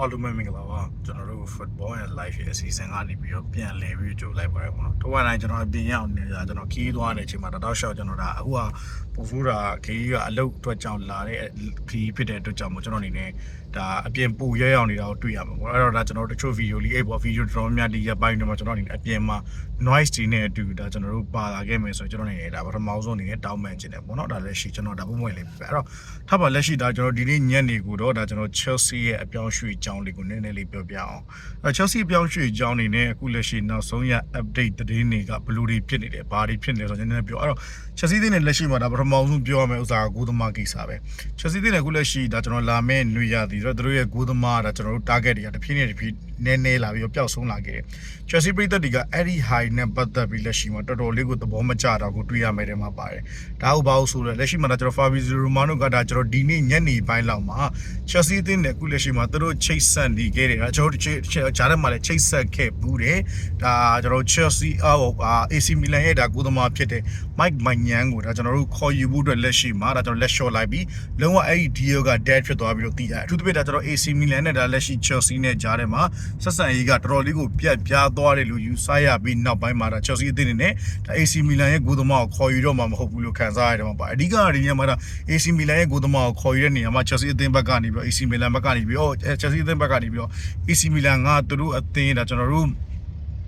အားလုံးပဲမင်္ဂလာပါကျွန်တော်တို့ football and life ရဲ့အစီအစဉ်ကနေပြီးတော့ပြန်လည်ပြီးကြိုလိုက်ပါရပေါ့နော်။တော့ဝန်တိုင်းကျွန်တော်အပြင်ရောက်နေတာကျွန်တော်ခီးသွားတဲ့အချိန်မှာတတောက်လျှောက်ကျွန်တော်ဒါအခုကပူဖူးတာခီးကအလုတ်အတွက်ကြောင့်လာတဲ့ခီးဖြစ်တဲ့အတွက်ကြောင့်မို့ကျွန်တော်အနေနဲ့ဒါအပြင်ပူရဲရောက်နေတာကိုတွေ့ရမှာပေါ့။အဲ့တော့ဒါကျွန်တော်တို့တချို့ video လေးအဲ့ပေါ့ video တော်တော်များများဒီရက်ပိုင်းတွေမှာကျွန်တော်အနေနဲ့အပြင်မှာ noise တွေနဲ့အတူဒါကျွန်တော်တို့ပါလာခဲ့မယ်ဆိုရင်ကျွန်တော်အနေနဲ့ဒါပထမဆုံးအနေနဲ့တောင်းပန်ခြင်းတယ်ပေါ့နော်။ဒါလည်းရှိကျွန်တော်ဒါပုံမှန်လေးပဲ။အဲ့တော့ထားပါလက်ရှိဒါကျွန်တော်ဒီနေ့ညနေကိုတော့ဒါကျွန်တော် Chelsea ရဲ့အပြောင်းရွှေ့ကြောင်းလေးကိုနည်းနည်းလေးပြောပြအောင်။အဲ Chelsea အပြောင်းရွှေ့ကြောင်းနေနဲ့အခုလက်ရှိနောက်ဆုံးရ update သတင်းတွေကဘယ်လိုတွေဖြစ်နေတယ်ဘာတွေဖြစ်နေလဲဆိုတော့နည်းနည်းပြောအဲ့တော့ Chelsea တင်းနဲ့လက်ရှိမှာဒါပထမဆုံးပြောရမယ့်ဥစ္စာကဂိုးသမားကိစ္စပဲ။ Chelsea တင်းနဲ့အခုလက်ရှိဒါကျွန်တော်လာမယ့်ຫນွေရသည်တော့သူတို့ရဲ့ဂိုးသမားဒါကျွန်တော်တို့ target တွေကတစ်ဖြည်းဖြည်းတစ်ဖြည်း နည်းနည်းလာပြီးတော့ပျောက်ဆုံးလာခဲ့တယ်။ Chelsea ပြည်သက်တွေကအဲ့ဒီ high နဲ့ပတ်သက်ပြီးလက်ရှိမှာတော်တော်လေးကိုသဘောမကျတာကိုတွေ့ရမယ်တဲ့မှာပါတယ်။ဒါဟုတ်ပါဘူးဆိုတော့လက်ရှိမှာဒါကျွန်တော် Fabrizio Romano ကဒါကျွန်တော်ဒီနေ့ညနေပိုင်းလောက်မှာ Chelsea တင်းနဲ့အခုလက်ရှိမှာသူတို့ချိတ်ဆက်နေခဲ့တယ်။ကျွန်တော်တို့ဂျားထဲမှာလည်းချိတ်ဆက်ခဲ့ဘူးတယ်။ဒါကျွန်တော် Chelsea အော် AC Milan ရဲ့ဒါကိုသမားဖြစ်တဲ့ Mike Manyan ကိုဒါကျွန်တော်တို့ခေါ်ယူဖို့အတွက်လက်ရှိမှာဒါကျွန်တော်လက်လျှော့လိုက်ပြီးလုံးဝအဲ့ဒီ deal က dead ဖြစ်သွားပြီးတော့တည်ရတယ်။အထူးသဖြင့်ဒါကျွန်တော် AC Milan နဲ့ဒါလက်ရှိ Chelsea နဲ့ဂျားထဲမှာဆက်ဆံရေးကတော်တော်လေးကိုပြတ်ပြားသွားတယ်လို့ယူဆရပြီးနောက်ပိုင်းမှာဒါ Chelsea အသင်းနေနဲ့ဒါ AC Milan ရဲ့ကိုသမားကိုခေါ်ယူတော့မှမဟုတ်ဘူးလို့ခံစားရတယ်မှာပါ။အဓိကအရင်ကမှဒါ AC Milan ရဲ့ကိုသမားကိုခေါ်ယူတဲ့နေရာမှာ Chelsea အသင်းဘက်ကနေပြီးတော့ AC Milan ဘက်ကနေပြီးတော့ Chelsea အသင်းဘက်ကနေပြီးတော့ AC Milan ကသူတို့အသင်းဒါကျွန်တော်တို့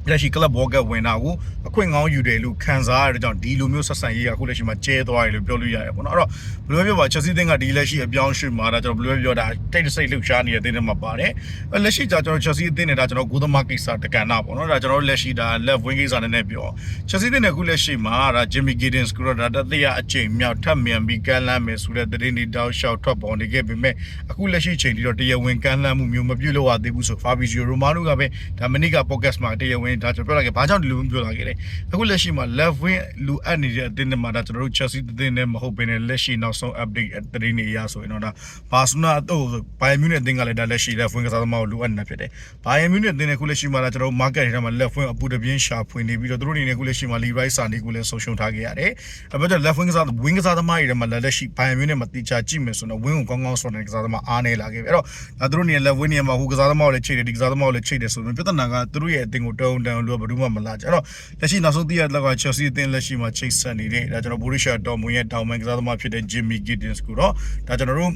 လက်ရှိ club walk ဝင်တာကိုအခွင့်ကောင်းယူတယ်လို့ခံစားရတဲ့ကြောင့်ဒီလိုမျိုးဆက်ဆံရေးကအခုလက်ရှိမှာကျဲသွားတယ်လို့ပြောလို့ရတယ်ပေါ့နော်အဲ့တော့ဘယ်လိုပြောပါ Chelsea တင်းကဒီလက်ရှိအပြောင်းရွှေ့မှာဒါကျွန်တော်ဘယ်လိုပြောတာတိတ်တဆိတ်လှုပ်ရှားနေတဲ့တင်းတွေမှာပါတယ်အဲ့လက်ရှိကျကျွန်တော် Chelsea တင်းနေတာကျွန်တော်ဂိုးသမားကိစ္စတကန်နာပေါ့နော်ဒါကျွန်တော်လက်ရှိဒါ left wing ကိစ္စနဲ့ပြော Chelsea တင်းနဲ့အခုလက်ရှိမှာဒါ Jimmy Giddens ကဒါတတိယအချိန်မြောက်ထပ်မြန်ပြီးကန်လန်းမယ်ဆိုတဲ့သတင်းတွေတောက်လျှောက်ထွက်ပေါ်နေခဲ့ပေမဲ့အခုလက်ရှိချိန်ထိတော့တရားဝင်ကန်လန်းမှုမျိုးမပြုတ်လို့ရသေးဘူးဆို Fabrizio Romano ကပဲဒါမနိက podcast မှာတရားဝင်ဒါကျွန်တော်ပြောလိုက်ခဲ့ဘာကြောင့်ဒီလိုမျိုးပြောလာခဲ့လဲအခုလက်ရှိမှာ left wing လူအပ်နေတဲ့အတင်းတွေမှာဒါကျွန်တော်တို့ Chelsea တင်းနဲ့မဟုတ်ဘဲနဲ့လက်ရှိနောက်ဆုံး update သတင်းတွေအရဆိုရင်တော့ဒါ Barcelona တော့ Bayern Munich တင်းကလည်းဒါလက်ရှိ left wing ကစားသမားကိုလိုအပ်နေတာဖြစ်တယ် Bayern Munich တင်းနဲ့အခုလက်ရှိမှာဒါကျွန်တော်တို့ market ထဲမှာ left wing အပူတပြင်းရှာဖွင့်နေပြီးတော့သူတို့အနေနဲ့အခုလက်ရှိမှာ Leroy Sané ကိုလည်းဆုံးရှုံးထားခဲ့ရတယ်။အဲ့တော့ left wing ကစား wing ကစားသမားတွေထဲမှာလက်ရှိ Bayern Munich မှာတိကျကြည့်မယ်ဆိုတော့ wing ကိုကောင်းကောင်းဆော်နေတဲ့ကစားသမားအားနေလာခဲ့ပြီ။အဲ့တော့ဒါသူတို့အနေနဲ့ left wing နေရာမှာဟိုကစားသမားကိုလည်းချိန်တယ်ဒီကစားသမားကိုလည်းချိန်တယ်ဆိုတော့ပြဿနာကသူတို့ရဲ့အသင်းကိုတုံးတုံးလို့ဘယ်သူမှမလာကြ။အဲ့တော့လက်ရှိနောက်ဆုံးသိရတဲ့လောက်က Chelsea အသင်းလက်ရှိမှာချိတ်ဆက်နေတဲ့ဒါကျွန်တော် Borussia Dortmund ရဲ့တောင်ပန်ကစားသမားဖြစ်တဲ့ Jimmy Giddens ကိုတော့ဒါကျွန်တော်တို့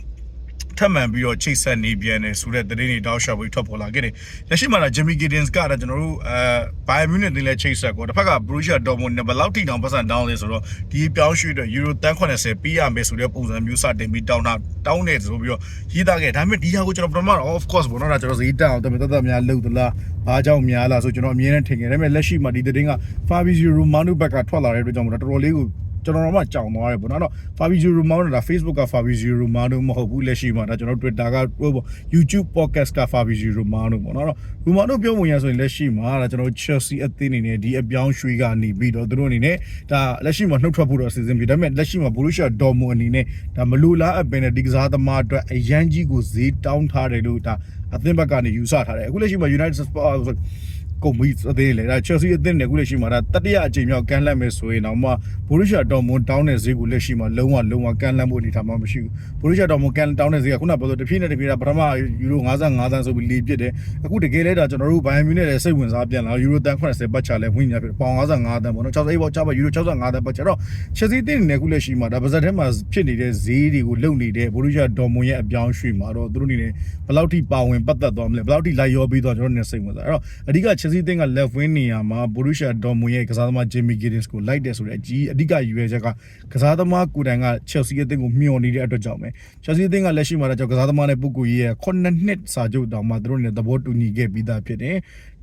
ထပ်မံပြီးတော့ချိတ်ဆက်နေပြန်တယ်ဆိုတဲ့သတင်းတွေတောက်လျှောက်ပြီးထွက်ပေါ်လာခဲ့တယ်။လက်ရှိမှာတော့ Jimmy Giddens ကကျွန်တော်တို့အဲ Bayern Munich တင်လဲချိတ်ဆက်ကိုတစ်ဖက်က Borussia Dortmund နဲ့ဘယ်လောက်ထိတောင်ပတ်စံတောင်းလဲဆိုတော့ဒီပြောင်းရွှေ့အတွက် Euro 180ပေးရမယ်ဆိုတဲ့ပုံစံမျိုးစတင်ပြီးတောင်းတာတောင်းတယ်ဆိုပြီးတော့ရေးသားခဲ့ဒါပေမဲ့ဒီဟာကိုကျွန်တော်ပထမတော့ of course ဘောနော်ဒါကျွန်တော်ဈေးတက်အောင်တမန်တသက်များလှုပ်သလားဘာကြောင့်များလားဆိုကျွန်တော်အမြင်နဲ့ထင်ခဲ့တယ်ဒါပေမဲ့လက်ရှိမှာဒီသတင်းက Fabrizio Romano ဘက်ကထွက်လာတဲ့အတွက်ကြောင့်တော်တော်လေးကို ကျွန်တော်တို့မှကြောင်သွားတယ်ပေါ့နော်တော့ Fabrizio Romano ဒါ Facebook က Fabrizio Romano မဟုတ်ဘူးလက်ရှိမှာဒါကျွန်တော် Twitter ကဟိုပေါ့ YouTube podcast က Fabrizio Romano ပေါ့နော်တော့ Romano ပြောဝင်ရဆိုရင်လက်ရှိမှာဒါကျွန်တော် Chelsea အသင်းအနေနဲ့ဒီအပြောင်းရွှေ့ကနေပြီးတော့သူတို့အနေနဲ့ဒါလက်ရှိမှာနှုတ်ထွက်ဖို့တော့အစီအစဉ်ပြီဒါပေမဲ့လက်ရှိမှာ Borussia Dortmund အနေနဲ့ဒါမလူလားအပင်နဲ့ဒီကစားသမားအတွက်အရန်ကြီးကိုဈေးတောင်းထားတယ်လို့ဒါအသင်းဘက်ကနေယူဆထားတယ်အခုလက်ရှိမှာ United Sport ကုန်ပြီအသေးလေဒါ Chelsea အသင်းနဲ့ခုလက်ရှိမှာဒါတတိယအကြိမ်မြောက်ကန်လန့်မယ်ဆိုရင်တော့မှ Borussia Dortmund တောင်းတဲ့ဈေးကိုလက်ရှိမှာလုံးဝလုံးဝကန်လန့်ဖို့အနေထားမှမရှိဘူး Borussia Dortmund ကန်တောင်းတဲ့ဈေးကခုနပြောလို့တစ်ဖြည်းနဲ့တစ်ဖြည်းနဲ့ပထမယူရို55သန်းဆိုပြီးလေပြစ်တယ်အခုတကယ်လဲဒါကျွန်တော်တို့ Bayern Munich နဲ့စိတ်ဝင်စားပြန်လာယူရိုတန်80ပတ်ချလဲဝင်ညာဖြစ်ပေါင်55သန်းပေါ့နော်68ပေါင်ချပါယူရို65သန်းပတ်ချတော့ Chelsea အသင်းနဲ့ခုလက်ရှိမှာဒါပါဇက်ထဲမှာဖြစ်နေတဲ့ဈေးတွေကိုလုံနေတဲ့ Borussia Dortmund ရဲ့အပြောင်းရွှေ့မှာတော့သူတို့အနေနဲ့ဘယ်လောက်ထိပါဝင်ပတ်သက်သွားမလဲဘယ်လောက်ထိလိုက်ရောပြီးတော့ကျွန်တော်တို့နေစိတ်ဝင်စားအဲ့တော့အဓိက Chelsea အသင်းက left wing နေရာမှာ Borussia Dortmund ရဲ့ကစားသမား Jimmy Giddens ကိုလိုက်တယ်ဆိုတဲ့အကြီးအဓိကရွေးချက်ကကစားသမားကိုယ်တိုင်က Chelsea အသင်းကိုမျှော်နေတဲ့အတွက်ကြောင့်ပဲ Chelsea အသင်းကလက်ရှိမှာတော့ကစားသမားနဲ့ပုဂ္ဂိုလ်ရေးရဲ့9နှစ်စာချုပ်တောင်မှသူတို့နဲ့သဘောတူညီခဲ့ပြီးသားဖြစ်တယ်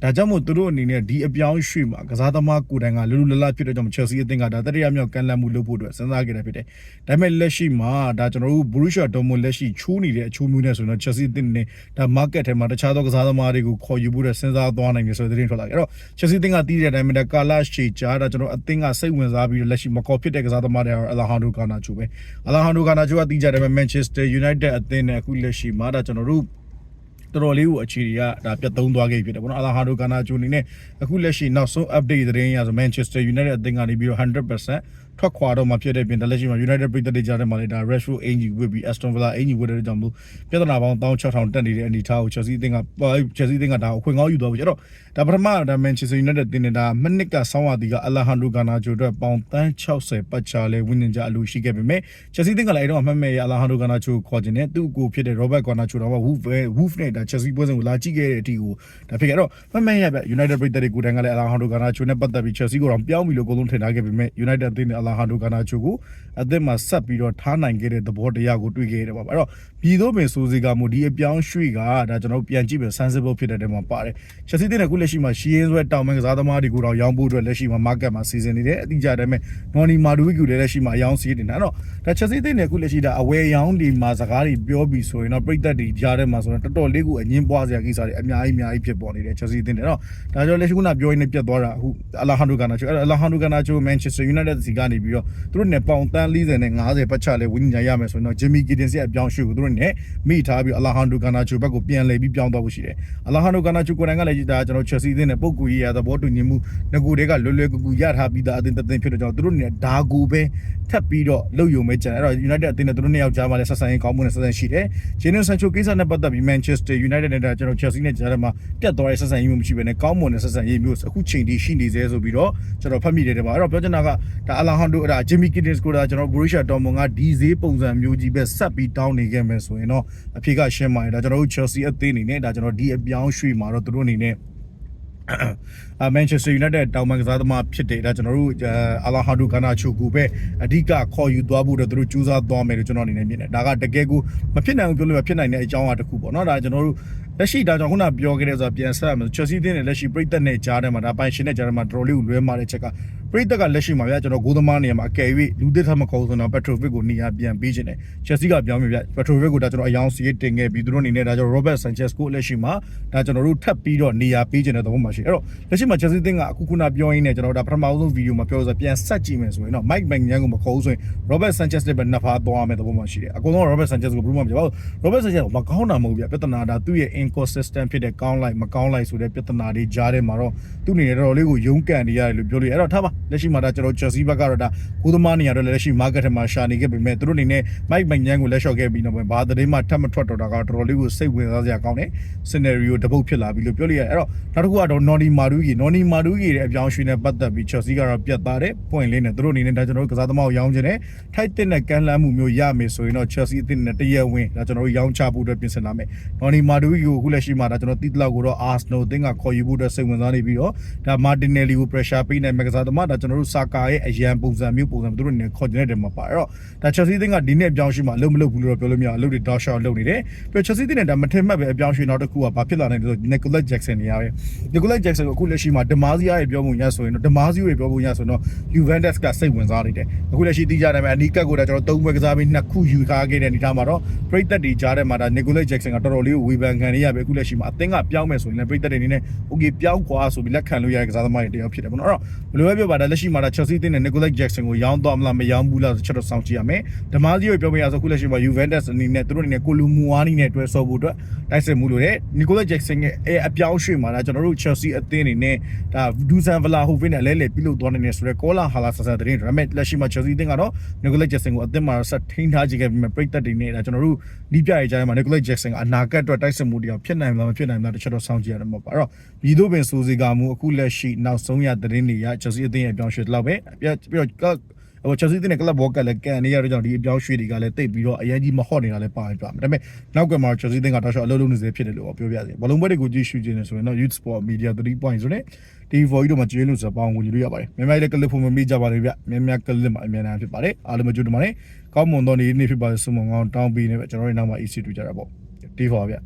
ဒါကြောင့်မို့သူတို့အနေနဲ့ဒီအပြောင်းရွှေ့မှာကစားသမားကိုယ်တိုင်ကလူလူလလဖြစ်တဲ့ကြောင့် Chelsea အသင်းကဒါတတိယမြောက်ကန်လန့်မှုလုပ်ဖို့အတွက်စဉ်းစားခဲ့တာဖြစ်တယ်။ဒါပေမဲ့လက်ရှိမှာဒါကျွန်တော်တို့ Borussia Dortmund လက်ရှိချိုးနေတဲ့အချိုးမျိုးနဲ့ဆိုတော့ Chelsea အသင်းနဲ့ဒါ market ထဲမှာတခြားသောကစားသမားတွေကိုခေါ်ယူဖို့အတွက်စဉ်းစားသွားနိုင်တယ်ဆိုတဲ့သတင်းထွက်လာတယ်။အဲ့တော့ Chelsea အသင်းကတီးတဲ့အတိုင်းပဲဒါကာလာရှေချာဒါကျွန်တော်အသင်းကစိတ်ဝင်စားပြီးလက်ရှိမခေါ်ဖြစ်တဲ့ကစားသမားတွေကတော့ Alejandro Garnacho ပဲ။ Alejandro Garnacho ကတီးကြတယ်ပဲ Manchester United အသင်းနဲ့အခုလက်ရှိမှာဒါကျွန်တော်တို့ တော်တော်လေးကိုအခြေတွေကဒါပြတ်သုံးသွားခဲ့ဖြစ်တယ်ပေါ့နော်အလာဟာဒိုကာနာဂျိုအနေနဲ့အခုလက်ရှိနောက်ဆုံး update သတင်းရဆို Manchester United အသင်းကနေပြီးတော့100% ထထွက်ခွာတော့မှဖြစ်တဲ့ပြင်တလက်ရှိမှာ United ပြည်သက်တွေကြားထဲမှာလည်းဒါ Rashford အင်ဂျီဝစ်ပြီး Aston Villa အင်ဂျီဝစ်တဲ့ကြောင့်မို့ပြဿနာပေါင်း16000တက်နေတဲ့အနေအထားကို Chelsea အသင်းက Chelsea အသင်းကဒါကိုခွင့်ကောင်းယူသွားပြီအဲ့တော့ဒါပထမဒါ Manchester United တင်နေတာမနစ်ကဆောင်းရသည်က Alejandro Garnacho အတွက်ပေါင်တန်း60ပတ်ချလဲဝင်းနေကြအလူရှိခဲ့ပေမဲ့ Chelsea အသင်းကလည်းအဲ့တော့အမှတ်မဲ့ရ Alejandro Garnacho ကိုခေါ်ခြင်းနဲ့သူ့ကိုဖြစ်တဲ့ Robert Garnacho တော့ Wolf Wolf နဲ့ဒါ Chelsea ပွဲစဉ်ကိုလာကြည့်ခဲ့တဲ့အထိကိုဒါဖြစ်ခဲ့တော့မှတ်မဲ့ရပြ United ပြည်သက်တွေကိုတန်းကလည်း Alejandro Garnacho နဲ့ပတ်သက်ပြီး Chelsea ကိုတော့ပြောင်းပြီလို့အကုန်လုံးထင်ထားခဲ့ပေမဲ့ United အသင်းနဲ့ Alejandro Garnacho ကိုအသင်းမှာဆက်ပြီးတော့ထားနိုင်ခဲ့တဲ့သဘောတရားကိုတွေ့ခဲ့ရတယ်ပါအဲ့တော့ပြည်သို့ပင်စိုးစီကမူဒီအပြောင်းရွှေ့ကဒါကျွန်တော်ပြန်ကြည့်ပြီး sensible ဖြစ်တဲ့တဲမှာပါတယ် Chelsea တင်တဲ့ခုလက်ရှိမှာရှီယင်းဆွဲတောင်မန်ကစားသမားတွေကိုတော့ရောင်းဖို့အတွက်လက်ရှိမှာ market မှာစီစဉ်နေတယ်အတိအကျတည်းမဲ့ Noni Madueke လည်းလက်ရှိမှာအယောင်းစီးတင်တာအဲ့တော့ဒါ Chelsea တင်တဲ့ခုလက်ရှိဒါအဝယ်ရောင်းဒီမှာစကားတွေပြောပြီးဆိုရင်တော့ပြိသက်တွေကြားထဲမှာဆိုတော့တော်တော်လေးကိုအငင်းပွားစရာကိစ္စတွေအများကြီးအများကြီးဖြစ်ပေါ်နေတယ် Chelsea တင်တယ်အဲ့တော့ဒါကြောင့်လက်ရှိခုနပြောရင်းနဲ့ပြတ်သွားတာအခု Alejandro Garnacho အဲ့ Alejandro Garnacho Manchester United စီကနေပြီးတော့သူတို့နဲ့ပေါင်တန်း40နဲ့50ပတ်ချလဲဝင်းညာရမယ်ဆိုရင်တော့ Jimmy Giddens ရဲ့အပြောင်းရွှေ့ကိုသူတို့နဲ့မိထားပြီး Alejandro Garnacho ဘက်ကိုပြန်လှည့်ပြီးပြောင်းသွားဖို့ရှိတယ် Alejandro Garnacho ကိုယ်တိုင်ကလည်းဒါကျွန်တော် Chelsea အသင်းနဲ့ပုံကူရေးရသဘောတူညီမှုငကူတွေကလွယ်လွယ်ကူကူရထားပြီးသားအသင်းတစ်သင်းဖြစ်တဲ့ကြောင့်သူတို့နဲ့ဒါကိုပဲထပ်ပြီးတော့လှုပ်ယုံမဲကြတယ်အဲ့တော့ United အသင်းနဲ့သူတို့နှစ်ယောက်ကြားမှာလည်းဆက်ဆံရေးကောင်းမှုနဲ့ဆက်ဆံရှိတယ် Jadon Sancho ကိစ္စနဲ့ပတ်သက်ပြီး Manchester United နဲ့ဒါကျွန်တော် Chelsea နဲ့ကြားထဲမှာပြတ်သွားတဲ့ဆက်ဆံရေးမျိုးမရှိဘဲနဲ့ကောင်းမွန်တဲ့ဆက်ဆံရေးမျိုးအခုချိန်ထိရှိနေသေးဆိုပြီးတော့ကျွန်တော်ဖတ်မိတယ်တဲ့ပါအဲ့တော့ပြောချင်တာကဒါ Alejandro အဲ့ဒါ Jimmy Giddens ကိုဒါကျွန်တော် Borussia Dortmund ကဒီဈေးပုံစံမျိုးကြီးပဲဆက်ပြီးတောင်းနေခဲ့မယ်ဆိုရင်တော့အဖြေကရှင်းပါတယ်ဒါကျွန်တော်တို့ Chelsea အသင်းအနေနဲ့ဒါကျွန်တော်ဒီအပြောင်းရွှေ့မှာတော့သူတို့အနေနဲ့အမန်ချက်စတာယူနိုက်တက်တောင်ပန်ကစားသမားဖြစ်တယ်ဒါကျွန်တော်တို့အာလာဟာဒူဂါနာချိုကိုပဲအဓိကခေါ်ယူသွားဖို့တော့သူတို့ကြိုးစားသွားမယ်လို့ကျွန်တော်အနေနဲ့မြင်တယ်ဒါကတကယ်ကိုမဖြစ်နိုင်ဘူးပြောလို့မဖြစ်နိုင်တဲ့အကြောင်းအရာတစ်ခုပေါ့နော်ဒါကျွန်တော်တို့လက်ရှိဒါကြောင့်ခုနပြောခဲ့တဲ့ဆိုတာပြန်ဆက်ရမယ်ချက်စီးတင်းနဲ့လက်ရှိပြိသက်နဲ့ကြားထဲမှာဒါပိုင်ရှင်နဲ့ကြားထဲမှာတော်တော်လေးကိုလွဲမာတဲ့ချက်က ပြိသက်ကလက်ရှိမှာဗျာကျွန်တော်ဂိုးသမားနေရာမှာအကယ်၍လူသစ်ထမခေါ်ဆိုတော့ Petrovic ကိုနေရာပြန်ပေးခြင်းတယ်ချက်စီးကပြောင်းပြီဗျာ Petrovic ကိုဒါကျွန်တော်အယောင်စီးတင်ခဲ့ပြီးသူတို့အနေနဲ့ဒါကျွန်တော် Robert Sanchez ကိုလက်ရှိမှာဒါကျွန်တော်တို့ထပ်ပြီးတော့နေရာပေးခြင်းတဲ့သဘောမှာရှိအဲ့တော့လက်ရှိမှာချက်စီးတင်းကအခုခုနပြောရင်းနဲ့ကျွန်တော်ဒါပထမဆုံးဗီဒီယိုမှာပြောဆိုပြန်ဆက်ကြည့်မယ်ဆိုရင်တော့ Mike Banyan ကိုမခေါ်ဘူးဆိုရင် Robert Sanchez နဲ့ပဲနှစ်ဖားသွားမယ်သဘောမှာရှိတယ်အကုန်လုံး Robert Sanchez ကိုဘယ်လိုမှမပြောဘူး Robert Sanchez ကိုမကောင်းတာမဟုတ်ဗျာပြဿနာဒါသူ့ရဲ့ inconsistent ဖြစ်တဲ့ကောင်းလိုက်မကောင်းလိုက်ဆိုတဲ့ပြဿနာတွေကြားထဲမှာတော့သူ့အနေနဲ့တော်တော်လေးကိုယုံကန်နေရတယ်လို့ပြောလို့ရအဲ့တော့ထားပါလက်ရှိမှာဒါကျွန်တော် Chelsea ဘက်ကတော့ဒါကိုသမားနေရာတော့လက်ရှိ market ထဲမှာရှာနေခဲ့ပေမဲ့သူတို့အနေနဲ့ Mike Banyan ကိုလက်လျှော့ခဲ့ပြီးတော့ဘာသတင်းမှထပ်မထွက်တော့တာကတော်တော်လေးကိုစိတ်ဝင်စားစရာကောင်းတဲ့ scenario တစ်ပုတ်ဖြစ်လာပြီလို့ပြောလို့ရတယ်အဲ့တော့နောက်တစ်ခုကတော့ Noni Madueke Noni Madueke ရဲ့အပြောင်းရွှေ့နဲ့ပတ်သက်ပြီး Chelsea ကတော့ပြတ်သားတဲ့ point လေးနဲ့သူတို့အနေနဲ့ဒါကျွန်တော်တို့ကစားသမားကိုရောင်းခြင်းနဲ့ထိုက်တဲ့နဲ့ကန်လန်းမှုမျိုးရမယ်ဆိုရင်တော့ Chelsea အသင်းနဲ့တရက်ဝင်ဒါကျွန်တော်တို့ရောင်းချဖို့အတွက်ပြင်ဆင်လာမယ် Noni Madueke ကိုအခုလက်ရှိမှာဒါကျွန်တော်တိတလောက်ကိုတော့ Arsenal အသင်းကခေါ်ယူဖို့အတွက်စိတ်ဝင်စားနေပြီးတော့ဒါ Martinelli ကို pressure ပေးနိုင်မယ့်ကစားသမားဒါကျွန်တော်တို့ Saka ရဲ့အရန်ပုံစံမျိုးပုံစံသူတို့အနေနဲ့ခေါ်ကျင်တဲ့တယ်မှာပါအဲ့တော့ဒါ Chelsea အသင်းကဒီနေ့အပြောင်းရွှေ့မှာအလုပ်မလုပ်ဘူးလို့တော့ပြောလို့မရဘူးအလုပ်တွေတောက်ရှောက်လုပ်နေတယ်ပြီးတော့ Chelsea အသင်းနဲ့ဒါမထင်မှတ်ပဲအပြောင်းရွှေ့နောက်တစ်ခုကဘာဖြစ်လာနိုင်လဲဆို Nicolas Jackson နေရပဲ Nicolas Jackson ကိုအခုလက်ရှိမှာ Demasia ရဲ့ပြောပုံရဆိုရင်တော့ Demasio ရဲ့ပြောပုံရဆိုတော့ Juventus ကစိတ်ဝင်စားနေတယ်အခုလက်ရှိတီးကြတယ်မယ်အနီးကပ်ကိုဒါကျွန်တော်သုံးပွဲကစားပြီးနှစ်ခုယူထားခဲ့တဲ့အနေထားမှာတော့ပရိသတ်တွေကြားထဲမှာဒါ Nicolas Jackson ကတော်တော်လေးကိုဝေဖန်ခံနေရပဲအခုလက်ရှိမှာအသင်းကပြောင်းမယ်ဆိုရင်လည်းပရိသတ်တွေအနေနဲ့ okay ပြောင်းခွာဆိုပြီးလက်ခံလို့ရတဲ့ကစားသမားတွေတယောက်ဖြစ်တယ်ပေါ့နော်အဲ့တော့ဘယ်လိုပဲပြောပါဒါလက်ရှိမှာဒါ Chelsea အသင်းနဲ့ Nicolas Jackson ကိုရောင်းသွားမလားမရောင်းဘူးလားဆိုချက်တော့စောင့်ကြည့်ရမယ် Demasio ရဲ့ပြောပုံရဆိုအခုလက်ရှိမှာ Juventus အနေနဲ့သူတို့အနေနဲ့ကိုလူမူဝါနီနဲ့တွဲဆော့ဖို့အတွက်တိုက်စစ်မှုလို့တဲ့ Nicolas Jackson ရဲ့အပြောင်းရွှေ့မှာဒါကျွန်တော်တို့ Chelsea အသင်းအနေနဲ့ဒါ Dusan Vlahovic နဲ့လဲလှယ်ပြုလုပ်သွားနေတယ်ဆိုတော့ Kola Hala ဆဆတဲ့ရင်ဒါပေမဲ့လက်ရှိမှာ Chelsea အသင်းကတော့ Nicolas Jackson ကိုအသင်းမှာဆက်ထိန်းထားကြခဲ့ပြီးမှပြိသက်တွေနဲ့ဒါကျွန်တော်တို့ဒီပြရဲ့ကြားထဲမှာ Nicolas Jackson ကအနာဂတ်အတွက်တိုက်စစ်မှုတရားဖြစ်နိုင်မလားမဖြစ်နိုင်ဘူးလားတစ်ချက်တော့စောင့်ကြည့်ရမှာပါအဲ့တော့ညီတို့ပင်စိုးစီကမှုအခုလက်ရှိနောက်ဆုံးရသတင်းတွေရ Chelsea အသင်းရဲ့အပြောင်းရွှေ့တော့ပဲပြီးတော့ဟို Chelsea တဲ့ကလပ်ဘောကလည်းကန်နေရတော့ကြောင့်ဒီအပြောင်းရွှေ့တွေကလည်းတိတ်ပြီးတော့အရင်ကြီးမဟော့နေတာလည်းပါပြမယ်ဒါပေမဲ့နောက်ကမှ Chelsea တဲ့ကတောက်လျှောက်အလုပ်လုပ်နေစေဖြစ်တယ်လို့ပြောပြစီဘလုံးပွဲတွေကိုကြည့်ရှုခြင်းနေဆိုရင်တော့ Youth Sport Media 3 point ဆိုတဲ့ဒီ void တို့မှာကျွေးလို့ဆိုပေါင်းဝင်ယူလို့ရပါတယ်မြန်မာလည်းကလစ်ဖို့မမေ့ကြပါနဲ့ဗျမြန်မာကလစ်မှာအများအားဖြစ်ပါတယ်အားလုံးမကြိုးတမနဲ့ကောင်းမွန်သောနေ့နေ့ဖြစ်ပါစေဆုမွန်ကောင်းတောင်းပေးနေပဲကျွန်တော်တို့နောက်မှာ EC တူကြတာပေါ့ဒီ for ဗျ